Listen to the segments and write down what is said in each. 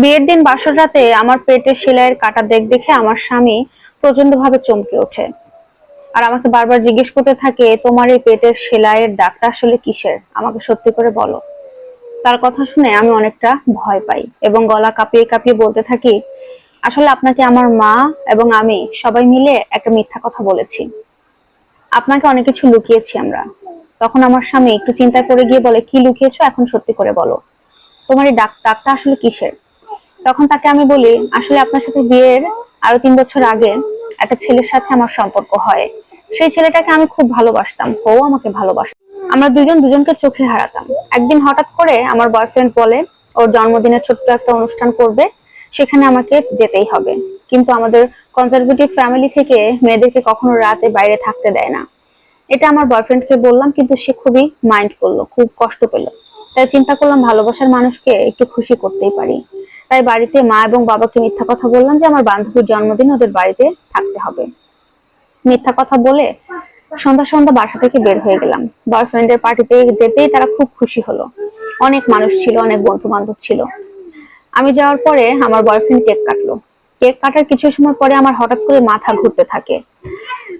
বিয়ের দিন বাসর রাতে আমার পেটে সেলাইয়ের কাটা দেখ দেখে আমার স্বামী প্রচণ্ড ভাবে চমকে ওঠে। আর আমাকে বারবার জিজ্ঞেস করতে থাকে, তোমার এই পেটের সেলাইয়ের দাগটা আসলে কিসের? আমাকে সত্যি করে বলো। তার কথা শুনে আমি অনেকটা ভয় পাই এবং গলা কাঁপিয়ে কাঁপিয়ে বলতে থাকি, আসলে আপনাকে আমার মা এবং আমি সবাই মিলে একটা মিথ্যা কথা বলেছি। আপনাকে অনেক কিছু লুকিয়েছি আমরা। তখন আমার স্বামী একটু চিন্তায় পড়ে গিয়ে বলে, কি লুকিয়েছো? এখন সত্যি করে বলো। তোমার এই দাগ দাগটা আসলে কিসের? তখন তাকে আমি বলি, আসলে আপনার সাথে বিয়ের আরও তিন বছর আগে একটা ছেলের সাথে আমার সম্পর্ক হয়। সেই ছেলেটাকে আমি খুব ভালোবাসতাম ও আমাকে ভালোবাসত। আমরা দুজন দুজনকে চোখে হারাতাম। একদিন হঠাৎ করে আমার বয়ফ্রেন্ড বলে, ওর জন্মদিনের ছোট্ট একটা অনুষ্ঠান করবে, সেখানে আমাকে যেতেই হবে। কিন্তু আমাদের কনজারভেটিভ ফ্যামিলি থেকে মেয়েদেরকে কখনো রাতে বাইরে থাকতে দেয় না। এটা আমার বয়ফ্রেন্ডকে বললাম, কিন্তু সে খুবই মাইন্ড করল, খুব কষ্ট পেল। তাই চিন্তা করলাম ভালোবাসার মানুষকে একটু খুশি করতেই পারি। তাই বাড়িতে মা এবং বাবাকে মিথ্যা কথা বললাম যে আমার বান্ধবীর জন্মদিন ওদের বাড়িতে থাকতে হবে। মিথ্যা কথা বলে সন্ধ্যা সন্ধ্যা বাসা থেকে বের হয়ে গেলাম। বয়ফ্রেন্ডের পার্টিতে যেতেই তারা খুব খুশি হলো। অনেক মানুষ ছিল, অনেক বন্ধু বান্ধব ছিল। আমি যাওয়ার পরে আমার বয়ফ্রেন্ড কেক কাটলো। কেক কাটার কিছু সময় পরে আমার হঠাৎ করে মাথা ঘুরতে থাকে।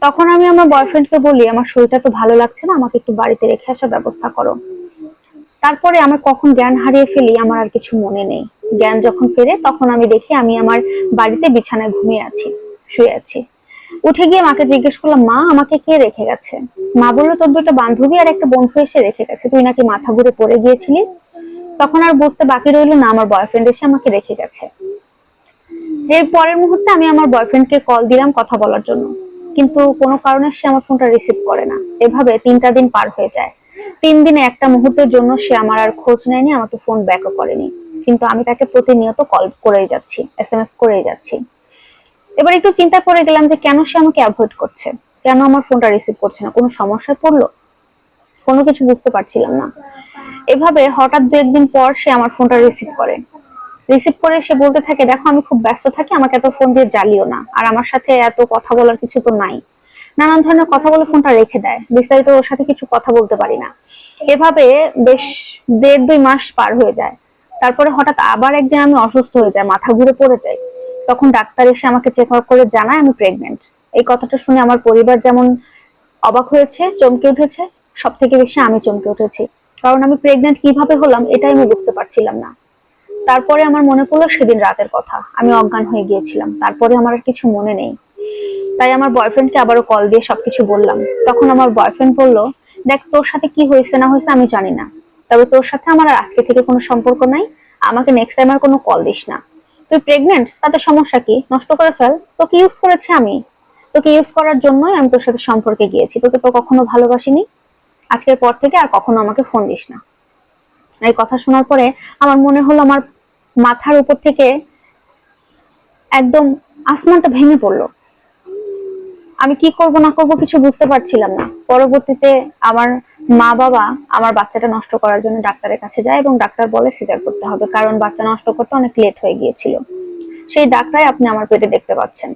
তখন আমি আমার বয়ফ্রেন্ডকে বলি, আমার শরীরটা তো ভালো লাগছে না, আমাকে একটু বাড়িতে রেখে আসার ব্যবস্থা করো। তারপরে আমার কখন জ্ঞান হারিয়ে ফেলি, আমার আর কিছু মনে নেই। জ্ঞান যখন ফেরে, তখন আমি দেখি আমি আমার বাড়িতে বিছানায় ঘুমিয়ে আছি, শুয়ে আছি। উঠে গিয়ে মাকে জিজ্ঞেস করলাম, মা, আমাকে কে রেখে গেছে? মা বলল, তোর দুটো বান্ধবী আর একটা বন্ধু এসে রেখে গেছে। তুই নাকি মাথা ঘুরে পড়ে গিয়েছিলি? তখন আর বুঝতে বাকি রইল, না, আমার বয়ফ্রেন্ড এসে আমাকে রেখে গেছে। এর পরের মুহূর্তে আমি আমার বয়ফ্রেন্ডকে কল দিলাম কথা বলার জন্য। কিন্তু কোনো কারণে সে আমার ফোনটা রিসিভ করে না। এভাবে তিনটা দিন পার হয়ে যায়। তিন দিনে একটা মুহূর্তের জন্য সে আমার আর খোঁজ নেয়নি, আমাকে ফোন ব্যাকও করেনি। কিন্তু আমি তাকে প্রতিনিয়ত কল করেই যাচ্ছি এস এম এস করেই যাচ্ছি। এবার একটু চিন্তায় পড়ে গেলাম যে কেন সে আমাকে অ্যাভয়েড করছে? কেন আমার ফোনটা রিসিভ করছে না? কোনো সমস্যায় পড়ল? কোনো কিছু বুঝতে পারছিলাম না। এভাবে হঠাৎ দু একদিন পর সে আমার ফোনটা রিসিভ করে। রিসিভ করে সে বলতে থাকে, দেখো, আমি খুব ব্যস্ত থাকি, আমাকে এত ফোন দিয়ে জ্বালিও না। আর আমার সাথে এত কথা বলার কিছু তো নাই। নানান ধরনের কথা বলে ফোনটা রেখে দেয়। বিস্তারিত ওর সাথে কিছু কথা বলতে পারি না। এভাবে বেশ দেড় দুই মাস পার হয়ে যায়। তারপরে হঠাৎ আবার একদিন আমি অসুস্থ হয়ে যাই, মাথা ঘুরে পড়ে যাই। তখন ডাক্তার এসে আমাকে চেক আপ করে জানায় আমি প্রেগনেন্ট এই কথাটা শুনে আমার পরিবার যেমন অবাক হয়েছে, চমকে উঠেছে সব থেকে বেশি আমি চমকে উঠেছি। কারণ আমি প্রেগনেন্ট কীভাবে হলাম এটাই আমি বুঝতে পারছিলাম না। তারপরে আমার মনে পড়ল সেদিন রাতের কথা, আমি অজ্ঞান হয়ে গিয়েছিলাম, তারপরে আমার আর কিছু মনে নেই। তাই আমার বয়ফ্রেন্ডকে আবারও কল দিয়ে সবকিছু বললাম। তখন আমার বয়ফ্রেন্ড বলল, দেখ, তোর সাথে কি হয়েছে না হয়েছে আমি জানি না। তবে তোর সাথে আমার আর আজকে থেকে কোনো সম্পর্ক নাই। আমাকে নেক্সট টাইম আর কোনো কল দিস না। তুই প্রেগনেন্ট তাতে সমস্যা কি? নষ্ট করে ফেল। তোকে ইউজ করেছি আমি। তোকে ইউজ করার জন্যই আমি তোর সাথে সম্পর্কে গিয়েছি। তোকে তো কখনো ভালোবাসিনি। আজকের পর থেকে আর কখনো আমাকে ফোন দিস না। এই কথা শোনার পরে আমার মনে হলো আমার মাথার উপর থেকে একদম আসমানটা ভেঙে পড়ল। আমি কি করব না করব কিছু বুঝতে পারছিলাম না। পরবর্তীতে আমার মা বাবা আমার বাচ্চাটা নষ্ট করার জন্য ডাক্তারের কাছে যায় এবং ডাক্তার বলে সিজার করতে হবে, কারণ বাচ্চা নষ্ট করতে অনেক লেট হয়ে গিয়েছিল। সেই ডাক্তারই আপনি আমার পেটে দেখতে পাচ্ছেন।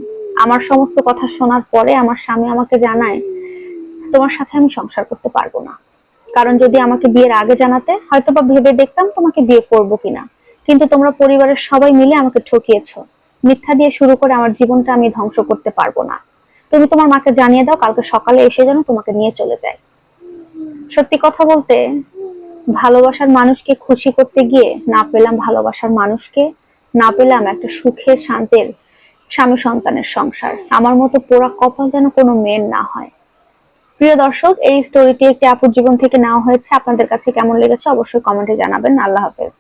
আমার সমস্ত কথা শোনার পরে আমার স্বামী আমাকে জানায়, তোমার সাথে আমি সংসার করতে পারব না। কারণ যদি আমাকে বিয়ের আগে জানাতে হয়তো বা ভেবে দেখতাম তোমাকে বিয়ে করব কিনা। কিন্তু তোমরা পরিবারের সবাই মিলে আমাকে ঠকিয়েছ। মিথ্যা দিয়ে শুরু করে আমার জীবনটা আমি ধ্বংস করতে পারব না। তুমি তোমার মাকে জানিয়ে দাও, কালকে সকালে এসে যেন তোমাকে নিয়ে চলে যায়। সত্যি কথা বলতে, ভালোবাসার মানুষকে খুশি করতে গিয়ে না পেলাম ভালোবাসার মানুষকে, না পেলাম একটা সুখের, শান্তির স্বামী সন্তানের সংসার। আমার মতো পোড়া কপাল যেন কোনো মেয়ের না হয়। প্রিয় দর্শক, এই স্টোরিটি একটি আপুর জীবন থেকে নেওয়া হয়েছে। আপনাদের কাছে কেমন লেগেছে অবশ্যই কমেন্টে জানাবেন। আল্লাহ হাফেজ।